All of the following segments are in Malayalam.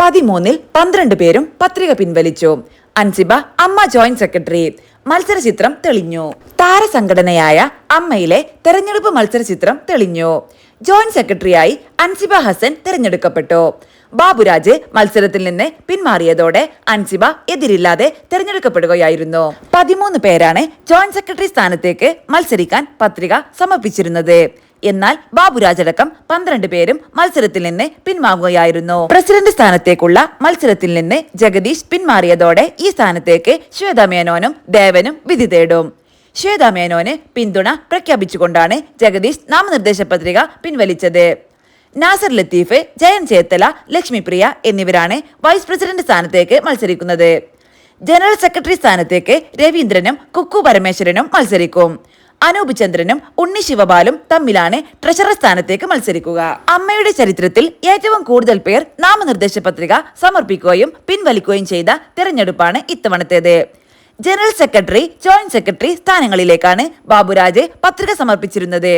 പതിമൂന്നിൽ പന്ത്രണ്ട് പേരും പത്രിക പിൻവലിച്ചു. അൻസിബ അമ്മ ജോയിന്റ് സെക്രട്ടറി. മത്സരചിത്രം തെളിഞ്ഞു. താരസംഘടനയായ അമ്മയിലെ തെരഞ്ഞെടുപ്പ് മത്സരചിത്രം തെളിഞ്ഞു. ജോയിന്റ് സെക്രട്ടറിയായി അൻസിബ ഹസൻ തെരഞ്ഞെടുക്കപ്പെട്ടു. ബാബുരാജ് മത്സരത്തിൽ നിന്ന് പിന്മാറിയതോടെ അൻസിബ എതിരില്ലാതെ തെരഞ്ഞെടുക്കപ്പെടുകയായിരുന്നു. പതിമൂന്ന് പേരാണ് ജോയിന്റ് സെക്രട്ടറി സ്ഥാനത്തേക്ക് മത്സരിക്കാൻ പത്രിക സമർപ്പിച്ചിരുന്നത്. എന്നാൽ ബാബുരാജ് അടക്കം പന്ത്രണ്ട് പേരും മത്സരത്തിൽ നിന്ന് പിൻവാങ്ങുകയായിരുന്നു. പ്രസിഡന്റ് സ്ഥാനത്തേക്കുള്ള മത്സരത്തിൽ നിന്ന് ജഗദീഷ് പിന്മാറിയതോടെ ഈ സ്ഥാനത്തേക്ക് ശ്വേത മേനോനും ദേവനും വിധി തേടും. ശ്വേത മേനോന് പിന്തുണ പ്രഖ്യാപിച്ചുകൊണ്ടാണ് ജഗദീഷ് നാമനിർദ്ദേശ പത്രിക പിൻവലിച്ചത്. നാസർ ലത്തീഫ് ജയൻ ചേത്തല ലക്ഷ്മിപ്രിയ എന്നിവരാണ് വൈസ് പ്രസിഡന്റ് സ്ഥാനത്തേക്ക് മത്സരിക്കുന്നത്. ജനറൽ സെക്രട്ടറി സ്ഥാനത്തേക്ക് രവീന്ദ്രനും കുക്കു പരമേശ്വരനും മത്സരിക്കും. അനൂപ് ചന്ദ്രനും ഉണ്ണി ശിവപാലും തമ്മിലാണ് ട്രഷറർ സ്ഥാനത്തേക്ക് മത്സരിക്കുക. അമ്മയുടെ ചരിത്രത്തിൽ ഏറ്റവും കൂടുതൽ പേർ നാമനിർദ്ദേശ പത്രിക സമർപ്പിക്കുകയും പിൻവലിക്കുകയും ചെയ്ത തിരഞ്ഞെടുപ്പാണ് ഇത്തവണത്തേത്. ജനറൽ സെക്രട്ടറി ജോയിന്റ് സെക്രട്ടറി സ്ഥാനങ്ങളിലേക്കാണ് ബാബുരാജ് പത്രിക സമർപ്പിച്ചിരുന്നത്.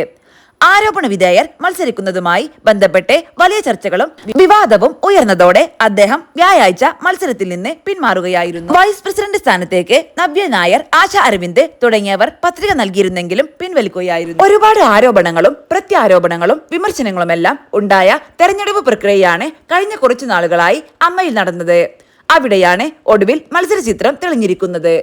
ആരോപണ വിധേയർ മത്സരിക്കുന്നതുമായി ബന്ധപ്പെട്ട് വലിയ ചർച്ചകളും വിവാദവും ഉയർന്നതോടെ അദ്ദേഹം വ്യാഴാഴ്ച മത്സരത്തിൽ നിന്ന് പിന്മാറുകയായിരുന്നു. വൈസ് പ്രസിഡന്റ് സ്ഥാനത്തേക്ക് നവ്യ നായർ ആശ അരവിന്ദ് തുടങ്ങിയവർ പത്രിക നൽകിയിരുന്നെങ്കിലും പിൻവലിക്കുകയായിരുന്നു. ഒരുപാട് ആരോപണങ്ങളും പ്രത്യാരോപണങ്ങളും വിമർശനങ്ങളുമെല്ലാം ഉണ്ടായ തെരഞ്ഞെടുപ്പ് പ്രക്രിയയാണ് കഴിഞ്ഞ കുറച്ചു നാളുകളായി അമ്മയിൽ നടന്നത്. അവിടെയാണ് ഒടുവിൽ മത്സരചിത്രം തെളിഞ്ഞിരിക്കുന്നത്.